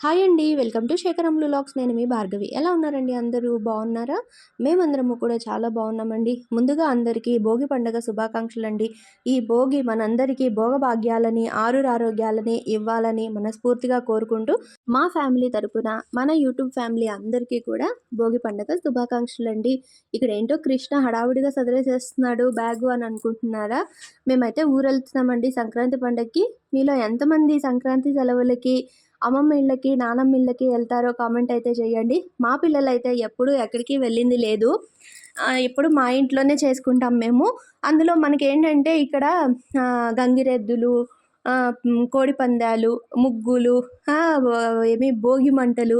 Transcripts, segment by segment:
Hi అండి. Welcome to శేఖరంలు లాక్స్. నేను మీ భార్గవి. ఎలా ఉన్నారండి అందరూ? బాగున్నారా? మేమందరము కూడా చాలా బాగున్నామండి. ముందుగా అందరికీ భోగి పండుగ శుభాకాంక్షలు అండి ఈ భోగి మనందరికీ భోగభాగ్యాలని ఆరుర ఆరోగ్యాలని ఇవ్వాలని మనస్ఫూర్తిగా కోరుకుంటూ మా ఫ్యామిలీ తరపున మన యూట్యూబ్ ఫ్యామిలీ అందరికీ కూడా భోగి పండుగ శుభాకాంక్షలు అండి ఇక్కడ ఏంటో కృష్ణ హడావుడిగా సదరేసేస్తున్నాడు బ్యాగు అని అనుకుంటున్నారా? మేమైతే ఊరెళ్తున్నామండి సంక్రాంతి పండగకి మీలో ఎంతమంది సంక్రాంతి సెలవులకి అమ్మమ్మ ఇళ్ళకి నానమ్మ ఇళ్ళకి వెళ్తారో కామెంట్ అయితే చేయండి. మా పిల్లలు అయితే ఎప్పుడు ఎక్కడికి వెళ్ళింది లేదు. ఎప్పుడు మా ఇంట్లోనే చేసుకుంటాం మేము. అందులో మనకి ఏంటంటే ఇక్కడ గంగిరెద్దులు కోడి పందాలు ముగ్గులు ఏమి భోగి మంటలు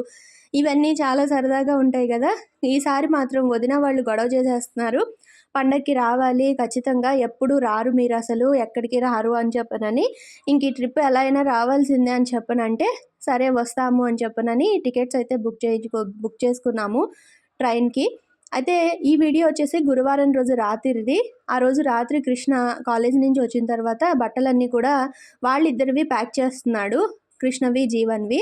ఇవన్నీ చాలా సరదాగా ఉంటాయి కదా. ఈసారి మాత్రం వదిన వాళ్ళు గొడవ చేసేస్తున్నారు. పండగకి రావాలి ఖచ్చితంగా ఎప్పుడు రారు మీరు అసలు ఎక్కడికి రారు అని చెప్పనని. ఇంక ఈ ట్రిప్ ఎలా అయినా రావాల్సిందే అని చెప్పనంటే సరే వస్తాము అని చెప్పనని టికెట్స్ అయితే బుక్ చేయించుకో బుక్ చేసుకున్నాము ట్రైన్కి. అయితే ఈ వీడియో వచ్చేసి గురువారం రోజు రాత్రిది. ఆ రోజు రాత్రి కృష్ణ కాలేజ్ నుంచి వచ్చిన తర్వాత బట్టలన్నీ కూడా వాళ్ళిద్దరివి ప్యాక్ చేస్తున్నాడు. కృష్ణవి జీవన్వి.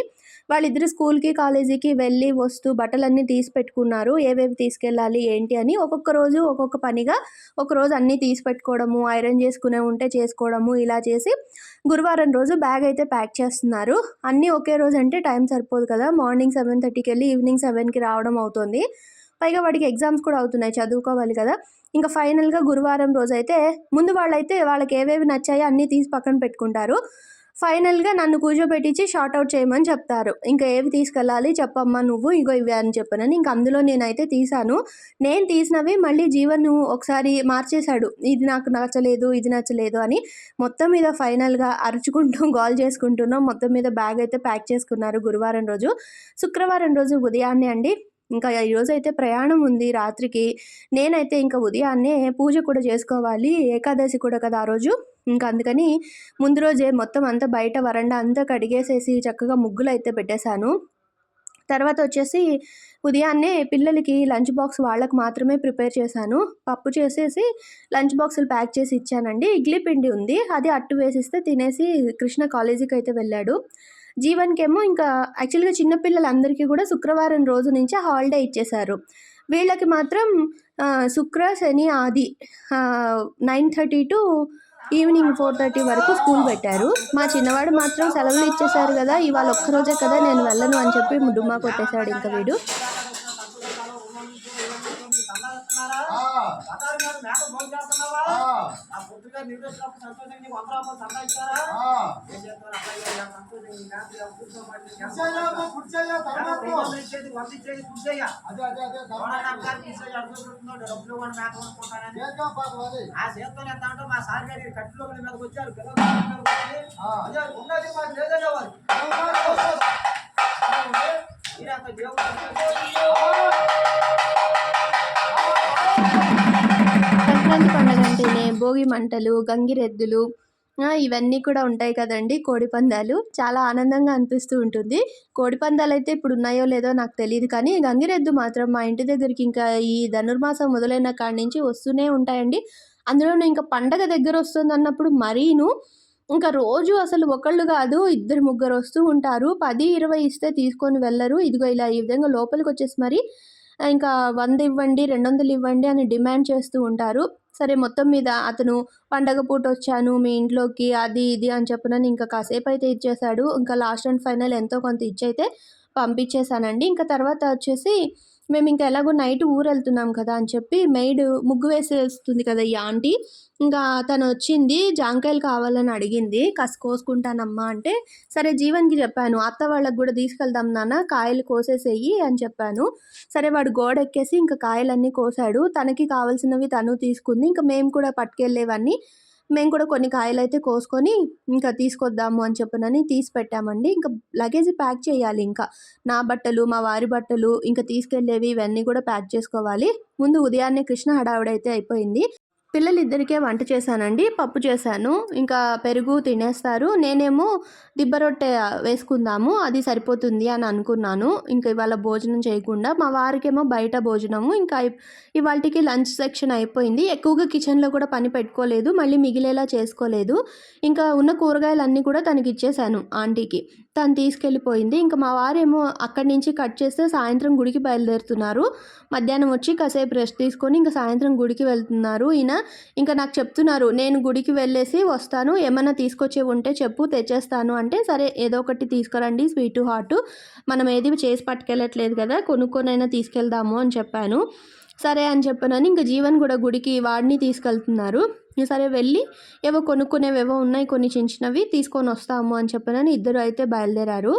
వాళ్ళిద్దరు స్కూల్కి కాలేజీకి వెళ్ళి వస్తూ బట్టలన్నీ తీసి పెట్టుకున్నారు. ఏవేవి తీసుకెళ్ళాలి ఏంటి అని ఒక్కొక్క రోజు ఒక్కొక్క పనిగా ఒక రోజు అన్నీ తీసి పెట్టుకోవడము ఐరన్ చేసుకునే ఉంటే చేసుకోవడము ఇలా చేసి గురువారం రోజు బ్యాగ్ అయితే ప్యాక్ చేస్తున్నారు. అన్నీ ఒకే రోజు అంటే టైం సరిపోదు కదా. మార్నింగ్ సెవెన్ థర్టీకి వెళ్ళి ఈవినింగ్ సెవెన్కి రావడం అవుతుంది. పైగా వాడికి ఎగ్జామ్స్ కూడా అవుతున్నాయి చదువుకోవాలి కదా. ఇంకా ఫైనల్గా గురువారం రోజు అయితే ముందు వాళ్ళైతే వాళ్ళకి ఏవేవి నచ్చాయో అన్నీ తీసి పక్కన పెట్టుకుంటారు. ఫైనల్గా నన్ను కూర్చోబెట్టించి షార్ట్ అవుట్ చేయమని చెప్తారు. ఇంకా ఏవి తీసుకెళ్ళాలి చెప్పమ్మా నువ్వు ఇగో ఇవి అని చెప్పనని ఇంకా అందులో నేనైతే తీసాను నేను తీసినవి మళ్ళీ జీవన్ ఒకసారి మార్చేశాడు. ఇది నాకు నచ్చలేదు ఇది నచ్చలేదు అని మొత్తం మీద ఫైనల్గా అరుచుకుంటూ గోల్ చేసుకుంటున్నాం. మొత్తం మీద బ్యాగ్ అయితే ప్యాక్ చేసుకున్నారు గురువారం రోజు. శుక్రవారం రోజు ఉదయాన్నే అండి. ఇంకా ఈరోజు అయితే ప్రయాణం ఉంది రాత్రికి. నేనైతే ఇంకా ఉదయాన్నే పూజ కూడా చేసుకోవాలి ఏకాదశి కూడా కదా ఆ రోజు. ఇంకా అందుకని ముందు రోజే మొత్తం అంతా బయట వరండా అంతా కడిగేసేసి చక్కగా ముగ్గులు అయితే పెట్టేశాను. తర్వాత వచ్చేసి ఉదయాన్నే పిల్లలకి లంచ్ బాక్స్ వాళ్ళకు మాత్రమే ప్రిపేర్ చేశాను. పప్పు చేసేసి లంచ్ బాక్సులు ప్యాక్ చేసి ఇచ్చానండి. ఇడ్లీ పిండి ఉంది. అది అట్టు వేసిస్తే తినేసి కృష్ణ కాలేజీకి అయితే వెళ్ళాడు. జీవన్కేమో ఇంకా యాక్చువల్గా చిన్నపిల్లలందరికీ కూడా శుక్రవారం రోజు నుంచే హాలిడే ఇచ్చేశారు. వీళ్ళకి మాత్రం శుక్ర శని ఆది nine thirty to evening four thirty వరకు స్కూల్ పెట్టారు. మా చిన్నవాడు మాత్రం సెలవులు ఇచ్చేశారు కదా ఇవాళ ఒక్కరోజే కదా నేను వెళ్ళను అని చెప్పి డుమ్మా కొట్టేశాడు ఇంకా వీడు. పొద్దుగా నిర్దేశినప్పుడు సంతోషంగా నీకు వంద రూపాయలు సందా ఇచ్చారా? ఏం చేస్తాను అబ్బాయి సంతోషం ఇచ్చేది వంద ఇచ్చేది కూర్చోయ్యా డబ్బులు కూడా మేక కొనుక్కుంటానని. ఆ చేత్తో ఎంత అంటే మా సార్ గారి కట్టులో మీదకి వచ్చారు పిల్లలు ఉన్నది మాకు లేదనే వారు. మీరంత దేవుడు భోగి మంటలు గంగిరెద్దులు ఇవన్నీ కూడా ఉంటాయి కదండి కోడిపందాలు చాలా ఆనందంగా అనిపిస్తూ ఉంటుంది. కోడిపందాలు అయితే ఇప్పుడు ఉన్నాయో లేదో నాకు తెలియదు కానీ గంగిరెద్దు మాత్రం మా ఇంటి దగ్గరికి ఇంకా ఈ ధనుర్మాసం మొదలైన కాడి నుంచి వస్తూనే ఉంటాయండి. అందులోనూ ఇంకా పండగ దగ్గర వస్తుంది అన్నప్పుడు మరీను. ఇంకా రోజు అసలు ఒకళ్ళు కాదు ఇద్దరు ముగ్గురు వస్తూ ఉంటారు. పది ఇరవై ఇస్తే తీసుకొని వెళ్ళరు. ఇదిగో ఇలా ఈ విధంగా లోపలికి వచ్చేసి మరి ఇంకా వంద ఇవ్వండి రెండు వందలు ఇవ్వండి అని డిమాండ్ చేస్తూ ఉంటారు. సరే మొత్తం మీద అతను పండగ పూట వచ్చాను మీ ఇంట్లోకి అది ఇది అని చెప్పనని ఇంకా కాసేపు అయితే ఇచ్చేశాడు. ఇంకా లాస్ట్ అండ్ ఫైనల్ ఎంతో కొంత ఇచ్చైతే పంపించేశానండి. ఇంకా తర్వాత వచ్చేసి మేము ఇంకా ఎలాగో నైట్ ఊరు వెళ్తున్నాం కదా అని చెప్పి మెయిడ్ ముగ్గు వేసేస్తుంది కదా ఈ ఆంటీ. ఇంకా తను వచ్చింది జాంకాయలు కావాలని అడిగింది. కసి కోసుకుంటానమ్మా అంటే సరే జీవన్కి చెప్పాను. అత్త వాళ్ళకి కూడా తీసుకెళ్దాం నాన్న కాయలు కోసేసేయి అని చెప్పాను. సరే వాడు గోడ ఎక్కేసి ఇంకా కాయలన్నీ కోసాడు. తనకి కావాల్సినవి తను తీసుకుంది. ఇంకా మేము కూడా పట్టుకెళ్ళేవన్నీ. మేము కూడా కొన్ని కాయలు అయితే కోసుకొని ఇంకా తీసుకొద్దాము అని చెప్పనని తీసి పెట్టామండి. ఇంకా లగేజ్ ప్యాక్ చేయాలి ఇంకా. నా బట్టలు మా వారి బట్టలు ఇంకా తీసుకెళ్ళేవి ఇవన్నీ కూడా ప్యాక్ చేసుకోవాలి. ముందు ఉదయాన్నే కృష్ణ హడావుడైతే అయిపోయింది. పిల్లలిద్దరికే వంట చేశానండి పప్పు చేశాను ఇంకా పెరుగు తినేస్తారు. నేనేమో దిబ్బ రొట్టె వేసుకుందాము అది సరిపోతుంది అని అనుకున్నాను. ఇంకా ఇవాళ భోజనం చేయకుండా మా వారికేమో బయట భోజనము ఇంకా ఇవాళకి లంచ్ సెక్షన్ అయిపోయింది. ఎక్కువగా కిచెన్లో కూడా పని పెట్టుకోలేదు మళ్ళీ మిగిలేలా చేసుకోలేదు. ఇంకా ఉన్న కూరగాయలన్నీ కూడా తనకి ఇచ్చేసాను ఆంటీకి. తను తీసుకెళ్ళిపోయింది. ఇంకా మా వారేమో అక్కడి నుంచి కట్ చేస్తే సాయంత్రం గుడికి బయలుదేరుతున్నారు. మధ్యాహ్నం వచ్చి కాసేపు రెస్ట్ తీసుకొని ఇంకా సాయంత్రం గుడికి వెళ్తున్నారు. ఈయన ఇంకా నాకు చెప్తున్నారు నేను గుడికి వెళ్ళేసి వస్తాను. ఏమైనా తీసుకొచ్చే ఉంటే చెప్పు తెచ్చేస్తాను. అంటే సరే ఏదో ఒకటి తీసుకురండి స్వీటు హాట్. మనం ఏది చేసి పట్టుకెళ్ళట్లేదు కదా కొనుక్కొనైనా తీసుకెళ్దాము అని చెప్పాను. సరే అని చెప్పనని ఇంకా జీవన్ కూడా గుడికి వాడిని తీసుకెళ్తున్నారు. సరే వెళ్ళి ఏవో కొనుక్కునేవేవో ఉన్నాయి కొన్ని చిన్న చిన్నవి తీసుకొని వస్తాము అని చెప్పానని ఇద్దరు అయితే బయలుదేరారు.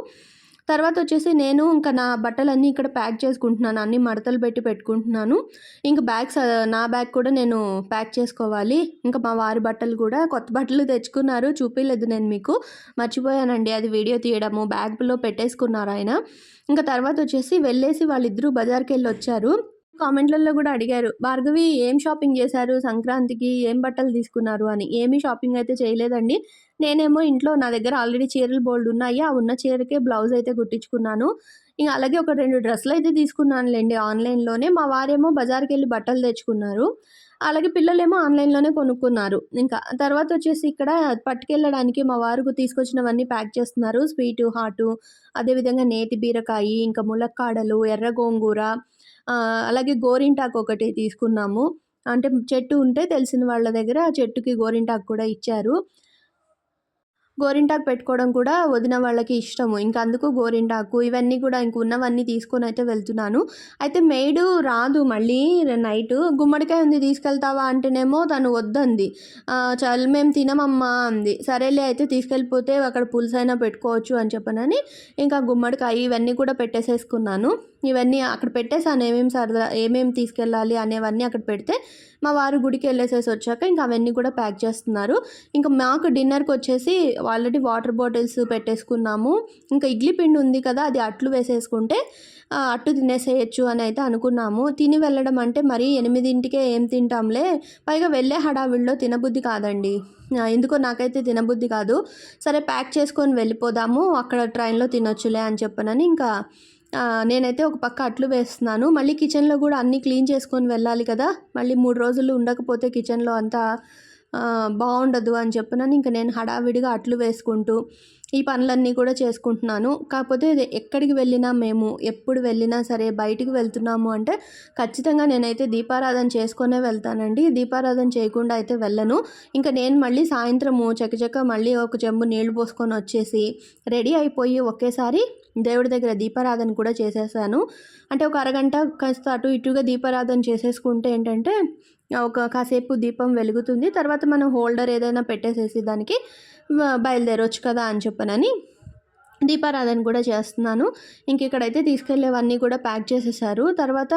తర్వాత వచ్చేసి నేను ఇంకా నా బట్టలన్నీ ఇక్కడ ప్యాక్ చేసుకుంటున్నాను అన్ని మడతలు పెట్టి పెట్టుకుంటున్నాను. ఇంకా బ్యాగ్స్ నా బ్యాగ్ కూడా నేను ప్యాక్ చేసుకోవాలి. ఇంకా మా వారి బట్టలు కూడా కొత్త బట్టలు తెచ్చుకున్నారు. చూపించలేదు నేను మీకు. మర్చిపోయానండి. అది వీడియో తీయడము బ్యాగ్లో పెట్టేసుకున్నారు ఆయన. ఇంకా తర్వాత వచ్చేసి వెళ్ళేసి వాళ్ళిద్దరూ బజార్కి వెళ్ళి వచ్చారు. కామెంట్లలో కూడా అడిగారు భార్గవి ఏం షాపింగ్ చేశారు? సంక్రాంతికి ఏం బట్టలు తీసుకున్నారు? అని. ఏమీ షాపింగ్ అయితే చేయలేదండి. నేనేమో ఇంట్లో నా దగ్గర ఆల్రెడీ చీరలు బోల్డ్ ఉన్నాయి. ఆ ఉన్న చీరకే బ్లౌజ్ అయితే కుట్టించుకున్నాను. ఇంకా అలాగే ఒక రెండు డ్రెస్సులు అయితే తీసుకున్నానులేండి ఆన్లైన్లోనే. మా వారేమో బజార్కి వెళ్ళి బట్టలు తెచ్చుకున్నారు. అలాగే పిల్లలేమో ఆన్లైన్లోనే కొనుక్కున్నారు. ఇంకా తర్వాత వచ్చేసి ఇక్కడ పట్టుకెళ్ళడానికి మా వారు తీసుకొచ్చినవన్నీ ప్యాక్ చేస్తున్నారు. స్వీటు హాటు అదేవిధంగా నేతి బీరకాయి ఇంకా ములక్కాడలు ఎర్ర గోంగూర అలాగే గోరింటాకు ఒకటి తీసుకున్నాము. అంటే చెట్టు ఉంటే తెలిసిన వాళ్ళ దగ్గర ఆ చెట్టుకి గోరింటాకు కూడా ఇచ్చారు. గోరింటాకు పెట్టుకోవడం కూడా వదిన వాళ్ళకి ఇష్టము. ఇంకా అందుకు గోరింటాకు ఇవన్నీ కూడా ఇంక ఉన్నవన్నీ తీసుకొని అయితే వెళ్తున్నాను. అయితే మెయిడ్ రాదు మళ్ళీ నైట్. గుమ్మడికాయ ఉంది తీసుకెళ్తావా అంటేనేమో తను వద్దంది. చల్ మేము తినమమ్మా అంది. సరేలే అయితే తీసుకెళ్ళిపోతే అక్కడ పులుసు అయినా పెట్టుకోవచ్చు అని చెప్పనని ఇంకా గుమ్మడికాయ ఇవన్నీ కూడా పెట్టేసేసుకున్నాను. ఇవన్నీ అక్కడ పెట్టేసాను ఏమేమి సరదా ఏమేమి తీసుకెళ్ళాలి అనేవన్నీ అక్కడ పెడితే మా వారు గుడికి వెళ్ళేసేసి వచ్చాక ఇంకా అవన్నీ కూడా ప్యాక్ చేస్తున్నారు. ఇంకా మాకు డిన్నర్కి వచ్చేసి ఆల్రెడీ వాటర్ బాటిల్స్ పెట్టేసుకున్నాము. ఇంకా ఇడ్లీ పిండి ఉంది కదా అది అట్లు వేసేసుకుంటే అట్టు తినేసేయచ్చు అని అయితే అనుకున్నాము. తిని వెళ్ళడం అంటే మరీ ఎనిమిదింటికే ఏం తింటాంలే. పైగా వెళ్ళే హడావిడిలో తినబుద్ధి కాదండి. ఎందుకో నాకైతే తినబుద్ధి కాదు. సరే ప్యాక్ చేసుకొని వెళ్ళిపోదాము. అక్కడ ట్రైన్లో తినొచ్చులే అని చెప్పనని ఇంకా నేనైతే ఒక పక్క అట్లు వేస్తున్నాను. మళ్ళీ కిచెన్లో కూడా అన్నీ క్లీన్ చేసుకొని వెళ్ళాలి కదా. మళ్ళీ మూడు రోజులు ఉండకపోతే కిచెన్లో అంతా బాగుండదు అని చెప్పినని ఇంకా నేను హడావిడిగా అట్లు వేసుకుంటూ ఈ పనులన్నీ కూడా చేసుకుంటున్నాను. కాకపోతే ఎక్కడికి వెళ్ళినా మేము ఎప్పుడు వెళ్ళినా సరే బయటికి వెళ్తున్నాము అంటే ఖచ్చితంగా నేనైతే దీపారాధన చేసుకునే వెళ్తానండి. దీపారాధన చేయకుండా అయితే వెళ్ళను. ఇంకా నేను మళ్ళీ సాయంత్రము చకచక మళ్ళీ ఒక చెంబు నీళ్ళు పోసుకొని వచ్చేసి రెడీ అయిపోయి ఒకేసారి దేవుడి దగ్గర దీపారాధన కూడా చేసేసాను. అంటే ఒక అరగంట కాస్త అటు ఇటుగా దీపారాధన చేసేసుకుంటే ఏంటంటే ఒక కాసేపు దీపం వెలుగుతుంది. తర్వాత మనం హోల్డర్ ఏదైనా పెట్టేసేసి దానికి బయలుదేరొచ్చు కదా అని చెప్పనని దీపారాధన కూడా చేస్తున్నాను. ఇంక ఇక్కడైతే తీసుకెళ్ళేవన్నీ కూడా ప్యాక్ చేసేసారు. తర్వాత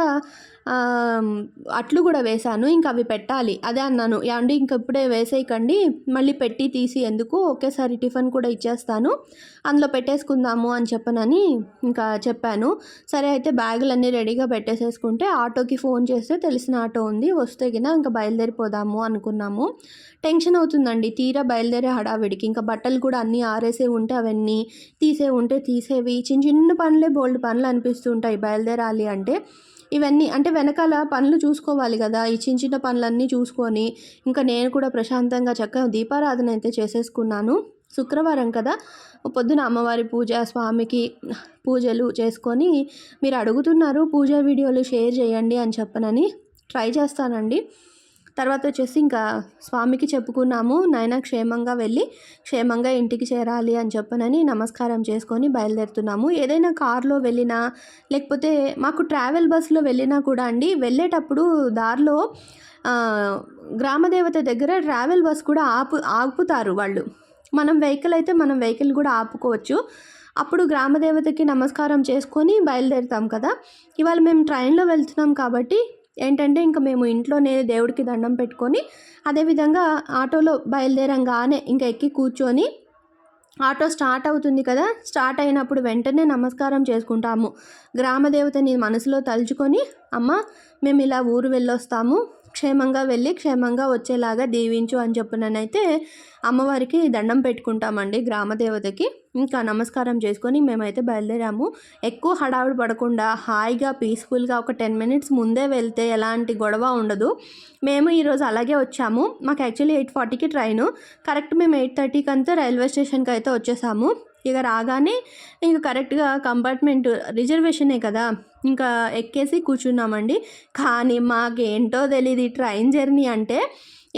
అట్లు కూడా వేశాను ఇంకా అవి పెట్టాలి. అదే అన్నాను అండి ఇంక ఇప్పుడే వేసేయకండి మళ్ళీ పెట్టి తీసి ఎందుకు ఒకేసారి టిఫిన్ కూడా ఇచ్చేస్తాను అందులో పెట్టేసుకుందాము అని చెప్పనని ఇంకా చెప్పాను. సరే అయితే బ్యాగులన్నీ రెడీగా పెట్టేసేసుకుంటే ఆటోకి ఫోన్ చేస్తే తెలిసిన ఆటో ఉంది వస్తే కింద ఇంకా బయలుదేరిపోదాము అనుకున్నాము. టెన్షన్ అవుతుందండి తీరా బయలుదేరే హడావిడికి. ఇంకా బట్టలు కూడా అన్నీ ఆరేసే ఉంటే అవన్నీ తీసే ఉంటే తీసేవి చిన్న చిన్న పనులే బోల్డ్ పనులు అనిపిస్తుంటాయి బయలుదేరాలి అంటే. ఇవన్నీ అంటే వెనకాల పనులు చూసుకోవాలి కదా. ఈ చిన్న చిన్న పనులన్నీ చూసుకొని ఇంకా నేను కూడా ప్రశాంతంగా చక్కగా దీపారాధన అయితే చేసేసుకున్నాను. శుక్రవారం కదా. పొద్దున అమ్మవారి పూజ స్వామికి పూజలు చేసుకొని మీరు అడుగుతున్నారు పూజ వీడియోలు షేర్ చేయండి అని చెప్పనని. ట్రై చేస్తానండి. తర్వాత వచ్చేసి ఇంకా స్వామికి చెప్పుకున్నాము నాయన క్షేమంగా వెళ్ళి క్షేమంగా ఇంటికి చేరాలి అని చెప్పనని నమస్కారం చేసుకొని బయలుదేరుతున్నాము. ఏదైనా కారులో వెళ్ళినా లేకపోతే మాకు ట్రావెల్ బస్సులో వెళ్ళినా కూడా అండి వెళ్ళేటప్పుడు దారిలో గ్రామదేవత దగ్గర ట్రావెల్ బస్ కూడా ఆపు ఆపుతారు వాళ్ళు. మనం వెహికల్ అయితే మనం వెహికల్ కూడా ఆపుకోవచ్చు. అప్పుడు గ్రామదేవతకి నమస్కారం చేసుకొని బయలుదేరుతాం కదా. ఇవాళ మేము ట్రైన్లో వెళ్తున్నాం కాబట్టి ఏంటంటే ఇంకా మేము ఇంట్లోనే దేవుడికి దండం పెట్టుకొని అదేవిధంగా ఆటోలో బయలుదేరంగానే ఇంకా ఎక్కి కూర్చొని ఆటో స్టార్ట్ అవుతుంది కదా స్టార్ట్ అయినప్పుడు వెంటనే నమస్కారం చేసుకుంటాము. గ్రామదేవతని మనసులో తలుచుకొని అమ్మ మేము ఇలా ఊరు వెళ్ళొస్తాము క్షేమంగా వెళ్ళి క్షేమంగా వచ్చేలాగా దీవించు అని చెప్పిననైతే అమ్మవారికి దండం పెట్టుకుంటామండి గ్రామదేవతకి ఇంకా నమస్కారం చేసుకొని మేమైతే బయలుదేరాము. ఎక్కువ హడావిడి పడకుండా హాయిగా పీస్ఫుల్గా ఒక టెన్ మినిట్స్ ముందే వెళ్తే ఎలాంటి గొడవ ఉండదు. మేము ఈరోజు అలాగే వచ్చాము. మాకు యాక్చువల్లీ ఎయిట్ ఫార్టీకి ట్రైను. కరెక్ట్ మేము ఎయిట్ థర్టీకి అంతా రైల్వే స్టేషన్కి అయితే వచ్చేసాము. ఇక రాగానే ఇంక కరెక్ట్గా కంపార్ట్మెంట్ రిజర్వేషనే కదా. ఇంకా ఎక్కేసి కూర్చున్నామండి. కానీ మాకేంటో తెలియదు ట్రైన్ జర్నీ అంటే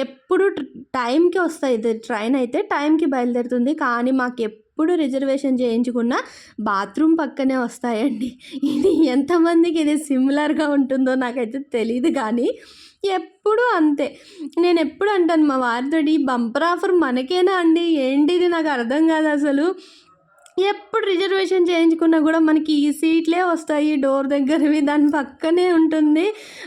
ఎప్పుడు టైంకి వస్తాయి ఇది ట్రైన్ అయితే టైంకి బయలుదేరుతుంది. కానీ మాకు ఎప్పుడు రిజర్వేషన్ చేయించుకున్న బాత్రూమ్ పక్కనే వస్తాయండి. ఇది ఎంతమందికి ఇది సిమిలర్గా ఉంటుందో నాకైతే తెలియదు కానీ ఎప్పుడు అంతే. నేను ఎప్పుడు అంటాను మా వారితోటి బంపర్ ఆఫర్ మనకేనా అండి? ఏంటిది? నాకు అర్థం కాదు అసలు. ఎప్పుడు రిజర్వేషన్ చేయించుకున్నా కూడా మనకి ఈ సీట్లే వస్తాయి డోర్ దగ్గరవి దాని పక్కనే ఉంటుంది.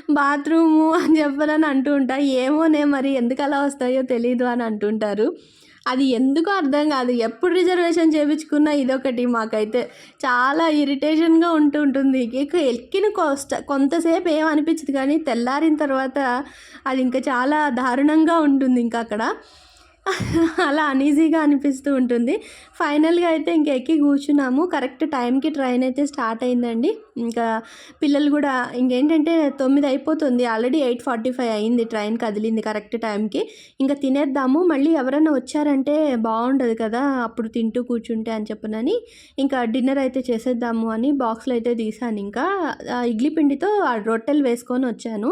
బాత్రూము అని చెప్పాలని అంటూ ఉంటా. ఏమోనే మరి ఎందుకు అలా వస్తాయో తెలీదు అని అంటుంటారు. అది ఎందుకు అర్థం కాదు. ఎప్పుడు రిజర్వేషన్ చేయించుకున్నా ఇదొకటి మాకైతే చాలా ఇరిటేషన్గా ఉంటూ ఉంటుంది. ఇక ఎక్కిన కోస్ట కొంతసేపు ఏం అనిపించదు కానీ తెల్లారిన తర్వాత అది ఇంకా చాలా దారుణంగా ఉంటుంది ఇంకా అక్కడ అలా అనీజీగా అనిపిస్తూ ఉంటుంది. ఫైనల్గా అయితే ఇంక ఎక్కి కూర్చున్నాము. కరెక్ట్ టైంకి ట్రైన్ అయితే స్టార్ట్ అయిందండి. ఇంకా పిల్లలు కూడా ఇంకేంటంటే తొమ్మిది అయిపోతుంది. ఆల్రెడీ ఎయిట్ ఫార్టీ ఫైవ్ అయింది. ట్రైన్ కదిలింది కరెక్ట్ టైంకి ఇంకా తినేద్దాము. మళ్ళీ ఎవరైనా వచ్చారంటే బాగుండదు కదా అప్పుడు తింటూ కూర్చుంటే అని చెప్పనని. ఇంకా డిన్నర్ అయితే చేసేద్దాము అని బాక్స్లో అయితే తీసాను. ఇంకా ఇడ్లీ పిండితో రొట్టెలు వేసుకొని వచ్చాను.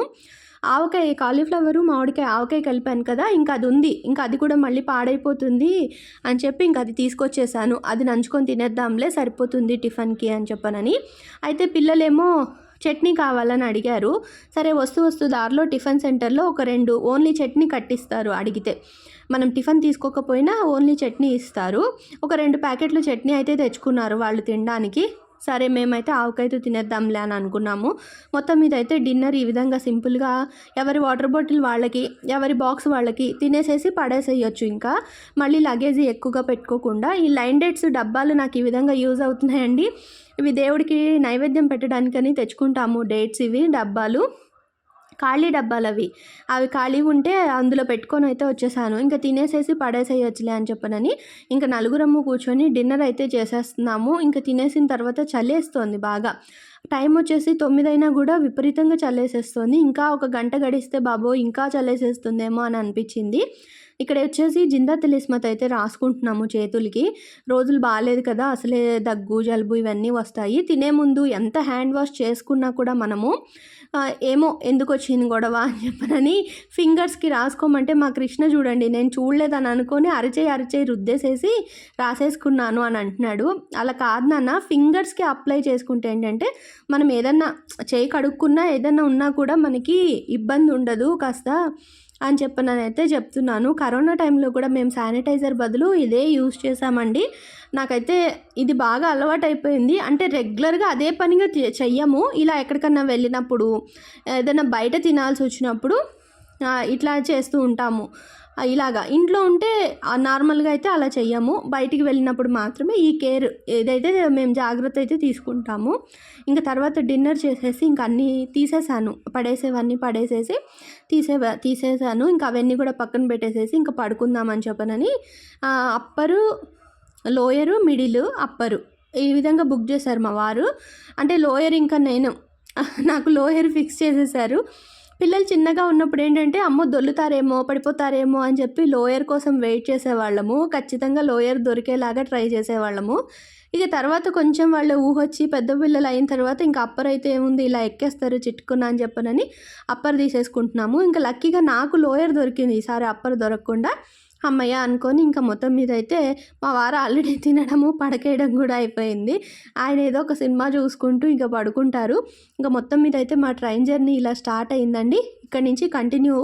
ఆవకాయ కాలీఫ్లవరు మామిడికాయ ఆవకాయ కలిపాను కదా ఇంకా అది ఉంది ఇంకా అది కూడా మళ్ళీ పాడైపోతుంది అని చెప్పి ఇంకా అది తీసుకొచ్చేసాను. అది నంచుకొని తినేద్దాంలే సరిపోతుంది టిఫిన్కి అని చెప్పనని. అయితే పిల్లలేమో చట్నీ కావాలని అడిగారు. సరే వస్తూ వస్తూ దారిలో టిఫిన్ సెంటర్లో ఒక రెండు ఓన్లీ చట్నీ కట్టిస్తారు అడిగితే. మనం టిఫిన్ తీసుకోకపోయినా ఓన్లీ చట్నీ ఇస్తారు. ఒక రెండు ప్యాకెట్లు చట్నీ అయితే తెచ్చుకున్నారు వాళ్ళు తినడానికి. సరే మేమైతే ఆవుకైతే తినేద్దాంలే అని అనుకున్నాము. మొత్తం మీద అయితే డిన్నర్ ఈ విధంగా సింపుల్గా ఎవరి వాటర్ బాటిల్ వాళ్ళకి ఎవరి బాక్స్ వాళ్ళకి తినేసేసి పడేసేయచ్చు ఇంకా. మళ్ళీ లగేజ్ ఎక్కువగా పెట్టుకోకుండా ఈ లైన్ డేట్స్ డబ్బాలు నాకు ఈ విధంగా యూజ్ అవుతున్నాయండి. ఇవి దేవుడికి నైవేద్యం పెట్టడానికని తెచ్చుకుంటాము డేట్స్ ఇవి డబ్బాలు. ఖాళీ డబ్బాలు అవి. అవి ఖాళీ ఉంటే అందులో పెట్టుకొని అయితే వచ్చేసాను. ఇంకా తినేసేసి పడేసేయచ్చులే అని చెప్పనని ఇంకా నలుగురమ్ము కూర్చొని డిన్నర్ అయితే చేసేస్తున్నాము. ఇంకా తినేసిన తర్వాత చల్లేస్తోంది బాగా. టైం వచ్చేసి తొమ్మిది అయినా కూడా విపరీతంగా చల్లేసేస్తుంది. ఇంకా ఒక గంట గడిస్తే బాబో ఇంకా చల్లేసేస్తుందేమో అని అనిపించింది. ఇక్కడ వచ్చేసి జిందా తెలిస్మత్ అయితే రాసుకుంటున్నాము చేతులకి. రోజులు బాగాలేదు కదా అసలే దగ్గు జలుబు ఇవన్నీ వస్తాయి. తినే ముందు ఎంత హ్యాండ్ వాష్ చేసుకున్నా కూడా మనము ఏమో ఎందుకు వచ్చింది గొడవ అని చెప్పనని ఫింగర్స్కి రాసుకోమంటే మా కృష్ణ చూడండి నేను చూడలేదని అనుకొని అరిచేయి అరిచేయి రుద్దేసేసి రాసేసుకున్నాను అని అంటున్నాడు. అలా కాదు నాన్న ఫింగర్స్కి అప్లై చేసుకుంటే ఏంటంటే మనం ఏదన్నా చేయి కడుక్కున్నా ఏదన్నా ఉన్నా కూడా మనకి ఇబ్బంది ఉండదు. కాస్త అని చెప్పనైతే చెప్తున్నాను. కరోనా టైంలో కూడా మేము శానిటైజర్ బదులు ఇదే యూస్ చేసామండి నాకైతే ఇది బాగా అలవాటు అయిపోయింది అంటే రెగ్యులర్గా అదే పనిగా చెయ్యము. ఇలా ఎక్కడికన్నా వెళ్ళినప్పుడు ఏదైనా బయట తినాల్సి వచ్చినప్పుడు ఇట్లా చేస్తూ ఉంటాము. ఇలాగా. ఇంట్లో ఉంటే నార్మల్గా అయితే అలా చెయ్యము. బయటికి వెళ్ళినప్పుడు మాత్రమే ఈ కేర్ ఏదైతే మేము జాగ్రత్త అయితే తీసుకుంటాము. ఇంకా తర్వాత డిన్నర్ చేసేసి ఇంకా అన్నీ తీసేసాను. పడేసేవన్నీ పడేసేసి తీసే తీసేసాను. ఇంకా అవన్నీ కూడా పక్కన పెట్టేసేసి ఇంకా పడుకుందామని చెప్పనని అప్పరు లోయరు మిడిల్ అప్పరు ఈ విధంగా బుక్ చేశారు మా వారు. అంటే లోయర్ ఇంకా నేను. నాకు లోయర్ ఫిక్స్ చేసేసారు. పిల్లలు చిన్నగా ఉన్నప్పుడు ఏంటంటే అమ్మో దొల్లుతారేమో పడిపోతారేమో అని చెప్పి లోయర్ కోసం వెయిట్ చేసేవాళ్ళము. ఖచ్చితంగా లోయర్ దొరికేలాగా ట్రై చేసేవాళ్ళము. ఇక తర్వాత కొంచెం వాళ్ళు ఊహొచ్చి పెద్ద పిల్లలు అయిన తర్వాత ఇంకా అప్పర్ అయితే ఏముంది ఇలా ఎక్కేస్తారు చిట్టుకున్నా అని చెప్పనని అప్పర్ తీసేసుకుంటున్నాము. ఇంకా లక్కీగా నాకు లోయర్ దొరికింది ఈసారి అప్పర్ దొరకకుండా. అమ్మయ్య అనుకొని ఇంకా మొత్తం మీద అయితే మా వారు ఆల్రెడీ తినడము పడకేయడం కూడా అయిపోయింది. ఆయన ఏదో ఒక సినిమా చూసుకుంటూ ఇంకా పడుకుంటారు. ఇంకా మొత్తం మీద అయితే మా ట్రైన్ జర్నీ ఇలా స్టార్ట్ అయిందండి. ఇక్కడ నుంచి కంటిన్యూ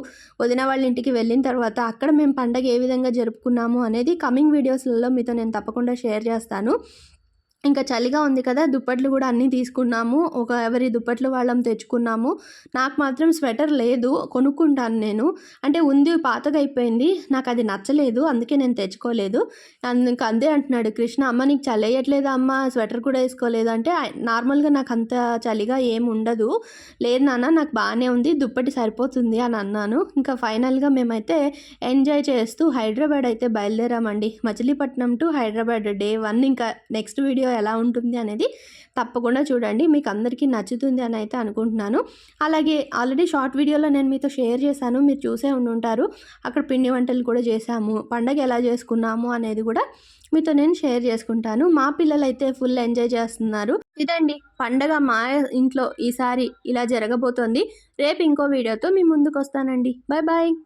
వదిన వాళ్ళ ఇంటికి వెళ్ళిన తర్వాత అక్కడ మేము పండగ ఏ విధంగా జరుపుకున్నాము అనేది కమింగ్ వీడియోస్లలో మీతో నేను తప్పకుండా షేర్ చేస్తాను. ఇంకా చలిగా ఉంది కదా దుప్పట్లు కూడా అన్నీ తీసుకున్నాము. ఒక ఎవరి దుప్పట్లు వాళ్ళం తెచ్చుకున్నాము. నాకు మాత్రం స్వెటర్ లేదు కొనుక్కుంటాను నేను. అంటే ఉంది పాతగా అయిపోయింది నాకు అది నచ్చలేదు అందుకే నేను తెచ్చుకోలేదు. ఇంకా అందే అంటున్నాడు కృష్ణ. అమ్మ నీకు చలి వేయట్లేదు అమ్మ? స్వెటర్ కూడా వేసుకోలేదు. అంటే నార్మల్గా నాకు అంత చలిగా ఏం ఉండదు. లేదు నాన్న నాకు బాగానే ఉంది దుప్పటి సరిపోతుంది అని అన్నాను. ఇంకా ఫైనల్గా మేమైతే ఎంజాయ్ చేస్తూ హైదరాబాద్ అయితే బయలుదేరామండి. Machilipatnam to Hyderabad day one. ఇంకా నెక్స్ట్ వీడియో వీడియో ఎలా ఉంటుంది అనేది తప్పకుండా చూడండి. మీకు అందరికీ నచ్చుతుంది అని అయితే అనుకుంటున్నాను. అలాగే ఆల్రెడీ షార్ట్ వీడియోలో నేను మీతో షేర్ చేశాను. మీరు చూసే ఉండి ఉంటారు అక్కడ పిండి వంటలు కూడా చేశాము. పండగ ఎలా చేసుకున్నాము అనేది కూడా మీతో నేను షేర్ చేసుకుంటాను. మా పిల్లలు అయితే ఫుల్ ఎంజాయ్ చేస్తున్నారు. ఇదండి. పండగ మా ఇంట్లో ఈసారి ఇలా జరగబోతోంది. రేపు ఇంకో వీడియోతో మీ ముందుకు వస్తానండి. Bye bye